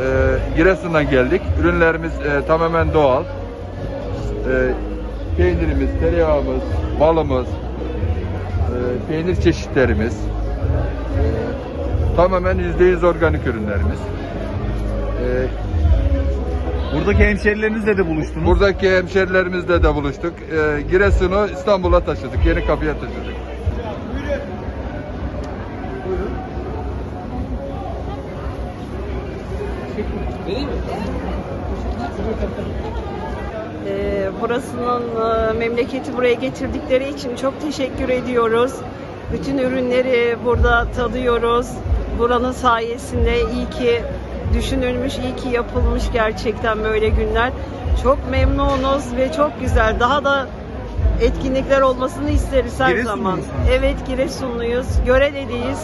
Ee, Giresun'dan geldik. Ürünlerimiz e, tamamen doğal. Ee, peynirimiz, tereyağımız, balımız, e, peynir çeşitlerimiz, e, tamamen %100 organik ürünlerimiz. Ee, Buradaki hemşerilerinizle de buluştunuz. buradaki hemşerilerimizle de buluştuk. Ee, Giresun'u İstanbul'a taşıdık, Yeni Kapı'ya taşıdık. Ee, burasının e, memleketi buraya getirdikleri için çok teşekkür ediyoruz. Bütün ürünleri burada tadıyoruz. Buranın sayesinde iyi ki düşünülmüş, iyi ki yapılmış gerçekten böyle günler. Çok memnunuz ve çok güzel. Daha da etkinlikler olmasını isteriz her Giresunlu zaman. musunuz? Evet Giresunluyuz. Görelediyiz.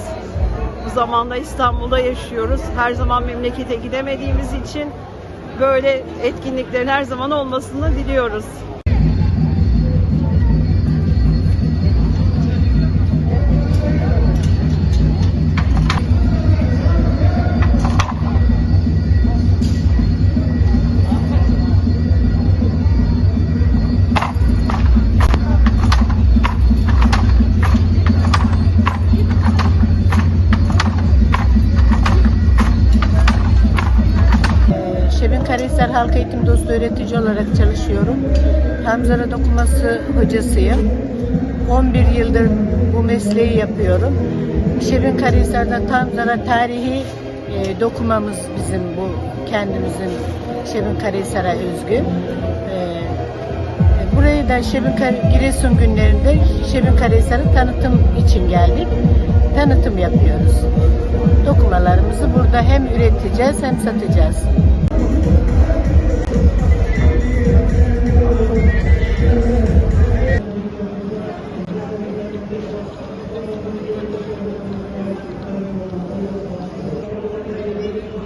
Bu zamanda İstanbul'da yaşıyoruz. Her zaman memlekete gidemediğimiz için böyle etkinliklerin her zaman olmasını diliyoruz. Karahisar Halk Eğitim Dostu öğretici olarak çalışıyorum. Hamzara dokuması hocasıyım. 11 yıldır bu mesleği yapıyorum. Şebin Karahisar'da Tamzara tarihi e, dokumamız bizim bu kendimizin Şebin Karahisar'a özgü. E, buraya da Şebin Kar- Giresun günlerinde Şebin Karahisar'ı tanıtım için geldik. Tanıtım yapıyoruz. Dokumalarımızı burada hem üreteceğiz hem satacağız. Thank you.